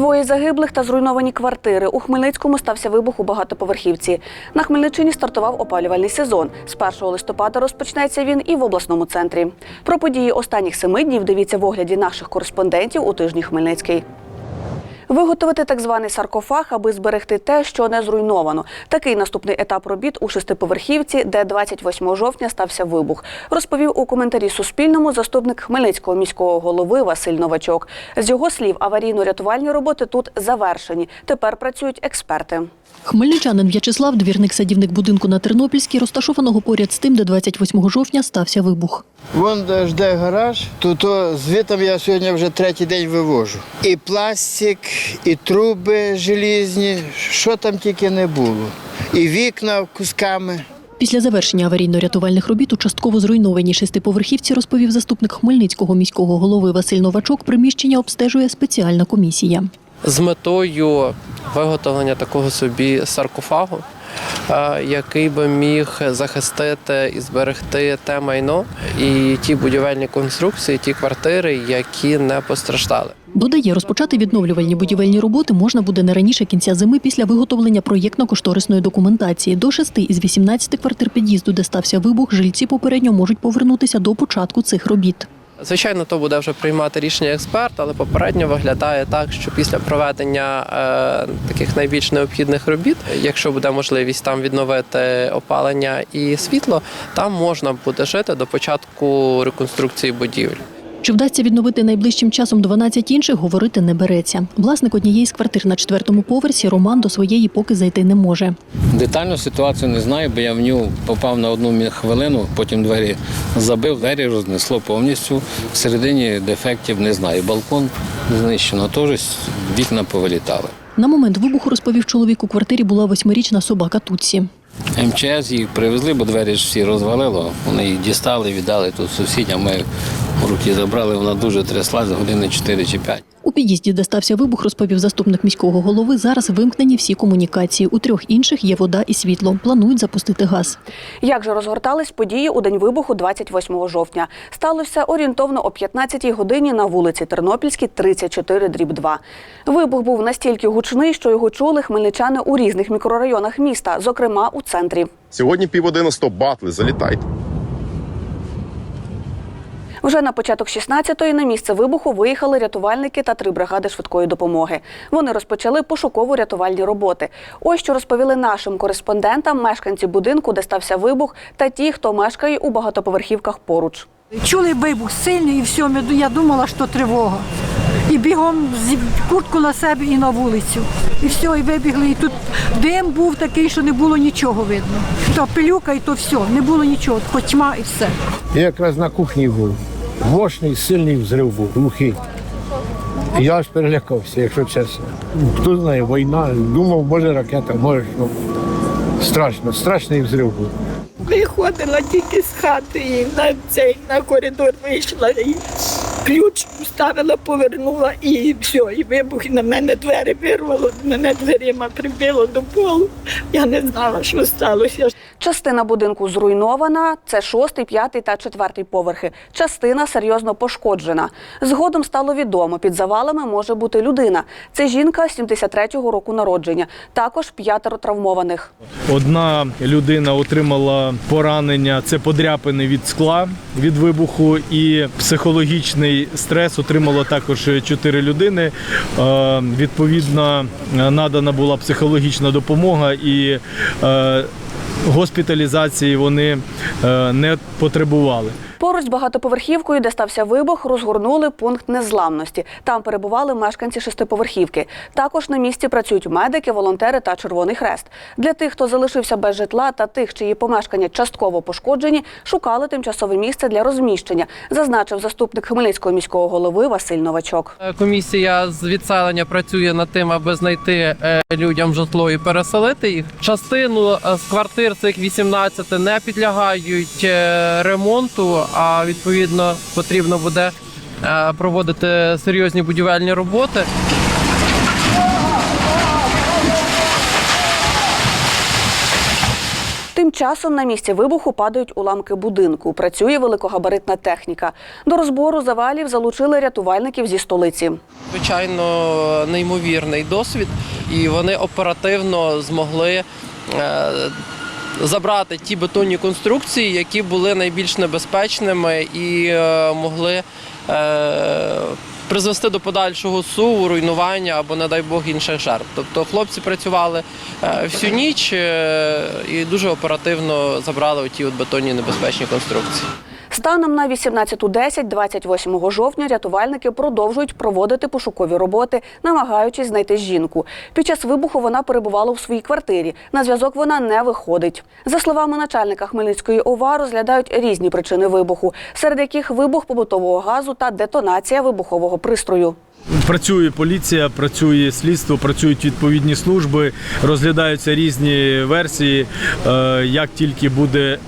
Двоє загиблих та зруйновані квартири. У Хмельницькому стався вибух у багатоповерхівці. На Хмельниччині стартував опалювальний сезон. З 1 листопада розпочнеться він і в обласному центрі. Про події останніх семи днів дивіться в огляді наших кореспондентів у тижні Хмельницький. Виготовити так званий саркофаг, аби зберегти те, що не зруйновано. Такий наступний етап робіт у шестиповерхівці, де 28 жовтня стався вибух, розповів у коментарі Суспільному заступник Хмельницького міського голови Василь Новачок. З його слів, аварійно-рятувальні роботи тут завершені. Тепер працюють експерти. Хмельничанин В'ячеслав, двірник-садівник будинку на Тернопільській, розташованого поряд з тим, де 28 жовтня стався вибух. Вон де жде гараж, то, то звітом я сьогодні вже третій день вивожу. І пластик, і труби желізні, що там тільки не було. І вікна кусками. Після завершення аварійно-рятувальних робіт у частково зруйнованій шестиповерхівці розповів заступник Хмельницького міського голови Василь Новачок. Приміщення обстежує спеціальна комісія. з метою виготовлення такого собі саркофагу, який би міг захистити і зберегти те майно і ті будівельні конструкції, ті квартири, які не постраждали. Додає, розпочати відновлювальні будівельні роботи можна буде не раніше кінця зими після виготовлення проєктно-кошторисної документації. До шести із 18 квартир під'їзду, де стався вибух, жильці попередньо можуть повернутися до початку цих робіт. Звичайно, то буде вже приймати рішення експерт, але попередньо виглядає так, що після проведення е, таких найбільш необхідних робіт, якщо буде можливість там відновити опалення і світло, там можна буде жити до початку реконструкції будівель. Чи вдасться відновити найближчим часом 12 інших, говорити не береться. Власник однієї з квартир на четвертому поверсі Роман до своєї поки зайти не може. Детальну ситуацію не знаю, бо я в нього попав на одну хвилину, потім двері забив, двері рознесло повністю. Всередині дефектів не знаю. Балкон знищено, теж вікна повилітали. На момент вибуху, розповів чоловік, у квартирі була восьмирічна собака Тутсі. МЧС їх привезли, бо двері ж всі розвалило. Вони їх дістали, віддали тут сусідям. Ми руки забрали, вона дуже тряслась години 4 чи 5. У під'їзді, де стався вибух, розповів заступник міського голови. Зараз вимкнені всі комунікації. У трьох інших є вода і світло. Планують запустити газ. Як же розгортались події у день вибуху 28 жовтня? Сталося орієнтовно о 15-й годині на вулиці Тернопільській, 34 дріб 2. Вибух був настільки гучний, що його чули хмельничани у різних мікрорайонах міста, зокрема у центрі. Сьогодні пів 11 батли, залітайте. Вже на початок 16-ї на місце вибуху виїхали рятувальники та три бригади швидкої допомоги. Вони розпочали пошуково-рятувальні роботи. Ось що розповіли нашим кореспондентам мешканці будинку, де стався вибух, та ті, хто мешкає у багатоповерхівках поруч. Чули вибух сильний і все, я думала, що тривога. І бігом з куртку на себе і на вулицю. І все, і вибігли. І тут дим був такий, що не було нічого видно. То пилюка, і то все, не було нічого, хоч тьма і все. Я якраз на кухні був. Мощний, сильний взрив був, глухий. Я аж перелякався, якщо чесно. Хто знає, війна, думав, може ракета, може що. Страшно, страшний взрив був. Виходила тільки з хати і на цей на коридор вийшла і ключ вставила, повернула і все, і вибух, і на мене двері вирвало, мене дверима прибило до полу. Я не знала, що сталося. Частина будинку зруйнована. Це шостий, п'ятий та четвертий поверхи. Частина серйозно пошкоджена. Згодом стало відомо, під завалами може бути людина. Це жінка 73-го року народження. Також п'ятеро травмованих. Одна людина отримала поранення, це подряпини від скла від вибуху, і психологічний стрес отримало також чотири людини. Е, Відповідно, е, надана була психологічна допомога і е, госпіталізації вони не потребували. Поруч з багатоповерхівкою, де стався вибух, розгорнули пункт незламності. Там перебували мешканці шестиповерхівки. Також на місці працюють медики, волонтери та Червоний Хрест. Для тих, хто залишився без житла та тих, чиї помешкання частково пошкоджені, шукали тимчасове місце для розміщення, зазначив заступник Хмельницького міського голови Василь Новачок. Е, Комісія з відселення працює над тим, аби знайти е, людям житло і переселити їх. Частину е, з квартир цих 18 не підлягають ремонту, а відповідно потрібно буде е, проводити серйозні будівельні роботи. Тим часом на місці вибуху падають уламки будинку. Працює великогабаритна техніка. До розбору завалів залучили рятувальників зі столиці. Звичайно, неймовірний досвід, і вони оперативно змогли е, забрати ті бетонні конструкції, які були найбільш небезпечними і е, могли е, призвести до подальшого суву, руйнування або, не дай Бог, інших жертв. Тобто хлопці працювали е, всю ніч і дуже оперативно забрали ті от бетонні небезпечні конструкції. Станом на 18.10 28 жовтня рятувальники продовжують проводити пошукові роботи, намагаючись знайти жінку. Під час вибуху вона перебувала у своїй квартирі. На зв'язок вона не виходить. За словами начальника Хмельницької ОВА, розглядають різні причини вибуху, серед яких вибух побутового газу та детонація вибухового пристрою. Працює поліція, працює слідство, працюють відповідні служби, розглядаються різні версії. Е, Як тільки буде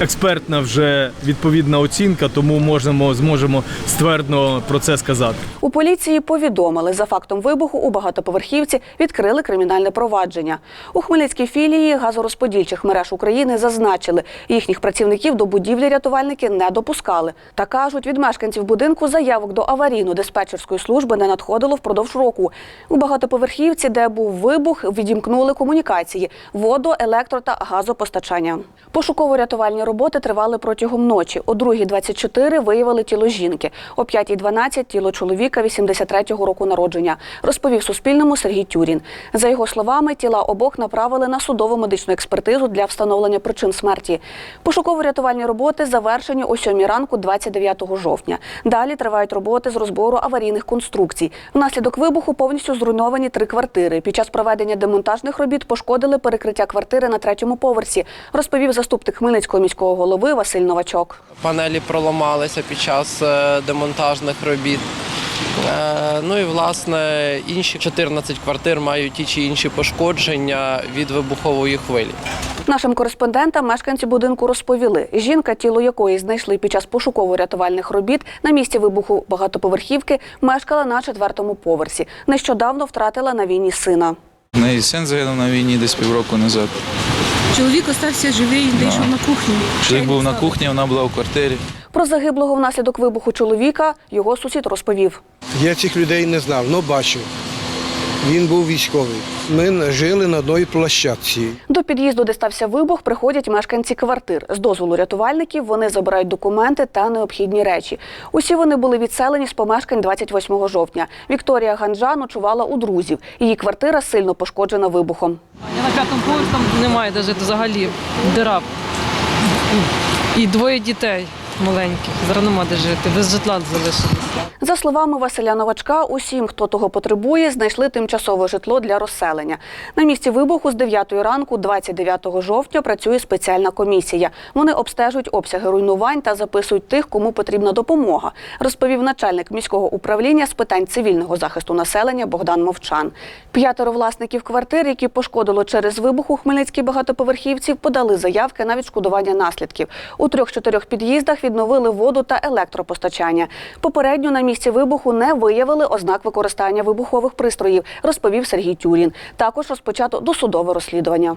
експертна вже відповідна оцінка, тому можемо зможемо ствердно про це сказати. У поліції повідомили, за фактом вибуху у багатоповерхівці відкрили кримінальне провадження. У Хмельницькій філії газорозподільчих мереж України зазначили, їхніх працівників до будівлі рятувальники не допускали. Та кажуть, від мешканців будинку заявок до аварійно-диспетчерської служби не надходило впродовж року. У багатоповерхівці, де був вибух, відімкнули комунікації воду, електро та газопостачання. Пошуково-рятувальні роботи тривали протягом ночі. О 2.24 виявили тіло жінки, о 5.12 – тіло чоловіка 83-го року народження, розповів Суспільному Сергій Тюрін. За його словами, тіла обох направили на судово медичну експертизу для встановлення причин смерті. Пошуково-рятувальні роботи завершені о 7 ранку 29 жовтня. Далі тривають роботи з розбору аварійних конструкцій. Внаслідок вибуху повністю зруйновані три квартири. Під час проведення демонтажних робіт пошкодили перекриття квартири на третьому поверсі, розповів заступник Хмельницького міського голови Василь Новачок. Панелі проламалися під час е, демонтажних робіт. Е, Ну і власне інші 14 квартир мають ті чи інші пошкодження від вибухової хвилі. Нашим кореспондентам мешканці будинку розповіли, жінка, тіло якої знайшли під час пошуково-рятувальних робіт на місці вибуху багатоповерхівки, мешкала на четвертому поверсі. Нещодавно втратила на війні сина. У неї син загинув на війні десь півроку назад. Чоловік остався живий, він йшов на кухню. Чоловік був на кухні, вона була в квартирі. Про загиблого внаслідок вибуху чоловіка його сусід розповів. Я цих людей не знав, але бачив. Він був військовий. Ми жили на одній площадці. До під'їзду, де стався вибух, приходять мешканці квартир. З дозволу рятувальників вони забирають документи та необхідні речі. Усі вони були відселені з помешкань 28 жовтня. Вікторія Ганджа ночувала у друзів. Її квартира сильно пошкоджена вибухом. Я на п'ятому поверсі там немає навіть взагалі дира. І двоє дітей маленьких. Зараз нема де жити, без житла залишилися. За словами Василя Новачка, усім, хто того потребує, знайшли тимчасове житло для розселення. На місці вибуху з 9 ранку, 29 жовтня, працює спеціальна комісія. Вони обстежують обсяги руйнувань та записують тих, кому потрібна допомога, розповів начальник міського управління з питань цивільного захисту населення Богдан Мовчан. П'ятеро власників квартир, які пошкодило через вибух у Хмельницькій багатоповерхівці, подали заявки на відшкодування наслідків. У трьох-чотирьох під'їздах відновили воду та електропостачання. Попередньо на місці вибуху не виявили ознак використання вибухових пристроїв, розповів Сергій Тюрін. Також розпочато досудове розслідування.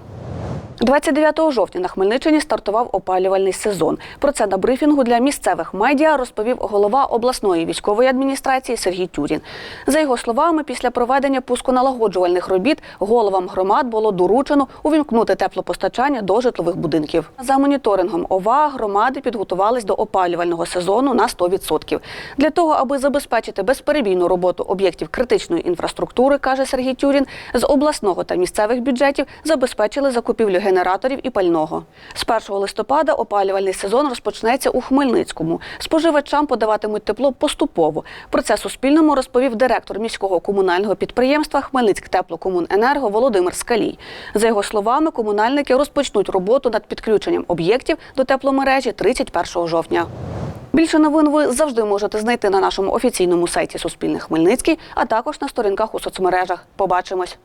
29 жовтня на Хмельниччині стартував опалювальний сезон. Про це на брифінгу для місцевих медіа розповів голова обласної військової адміністрації Сергій Тюрін. За його словами, після проведення пусконалагоджувальних робіт головам громад було доручено увімкнути теплопостачання до житлових будинків. За моніторингом ОВА громади підготувались до опалювального сезону на 100%. Для того, аби забезпечити безперебійну роботу об'єктів критичної інфраструктури, каже Сергій Тюрін, з обласного та місцевих бюджетів забезпечили закупівлю генераторів і пального. З 1 листопада опалювальний сезон розпочнеться у Хмельницькому. Споживачам подаватимуть тепло поступово. Про це Суспільному розповів директор міського комунального підприємства Хмельницьк теплокомуненерго Володимир Скалій. За його словами, комунальники розпочнуть роботу над підключенням об'єктів до тепломережі 31 жовтня. Більше новин ви завжди можете знайти на нашому офіційному сайті Суспільне Хмельницький, а також на сторінках у соцмережах. Побачимось.